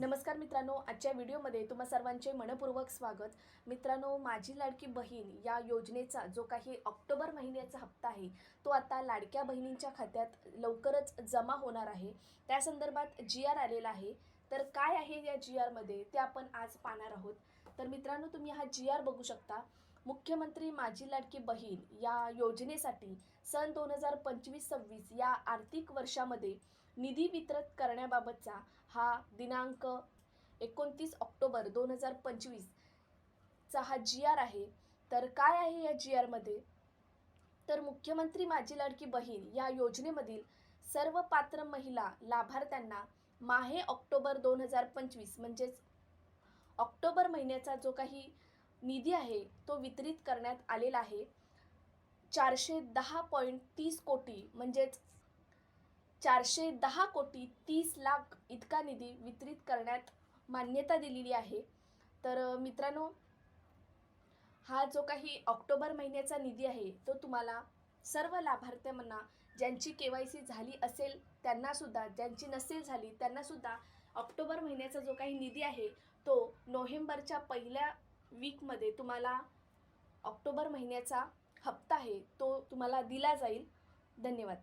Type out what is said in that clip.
नमस्कार मित्रांनो आजच्या व्हिडिओमध्ये तुम्हा सर्वांचे मनपूर्वक स्वागत. मित्रांनो माझी लाडकी बहीण या योजनेचा जो काही ऑक्टोबर महिन्याचा हप्ता आहे तो आता लाडक्या बहिणींच्या खात्यात लवकरच जमा होणार आहे. त्या संदर्भात जी आर आलेला आहे. तर काय आहे या जी आरमध्ये ते आपण आज पाहणार आहोत. तर मित्रांनो तुम्ही हा जी आर बघू शकता. मुख्यमंत्री माझी लाडकी बहीण या योजनेसाठी सन दोन हजार पंचवीस सव्वीस या आर्थिक वर्षामध्ये निधी वितरित करण्याबाबतचा हा दिनांक एकोणतीस ऑक्टोबर दोन हजार पंचवीसचा हा जी आर आहे. तर काय आहे या जी आरमध्ये तर मुख्यमंत्री माझी लाडकी बहीण या योजनेमधील सर्व पात्र महिला लाभार्थ्यांना माहे ऑक्टोबर दोन हजार पंचवीस म्हणजेच ऑक्टोबर महिन्याचा जो काही निधी आहे तो वितरित करण्यात आलेला आहे. चारशे दहा पॉईंट तीस कोटी म्हणजेच चारशे दहा कोटी तीस लाख इतका निधी वितरित करण्यात मान्यता दिलेली आहे. तर मित्रांनो हा जो काही ऑक्टोबर महिन्याचा निधी आहे तो तुम्हाला सर्व लाभार्थ्यांना ज्यांची के वाय सी झाली असेल त्यांनासुद्धा ज्यांची नसेल झाली त्यांनासुद्धा ऑक्टोबर महिन्याचा जो काही निधी आहे तो नोव्हेंबरच्या पहिल्या वीकमध्ये तुम्हाला ऑक्टोबर महिन्याचा हप्ता आहे तो तुम्हाला दिला जाईल. धन्यवाद.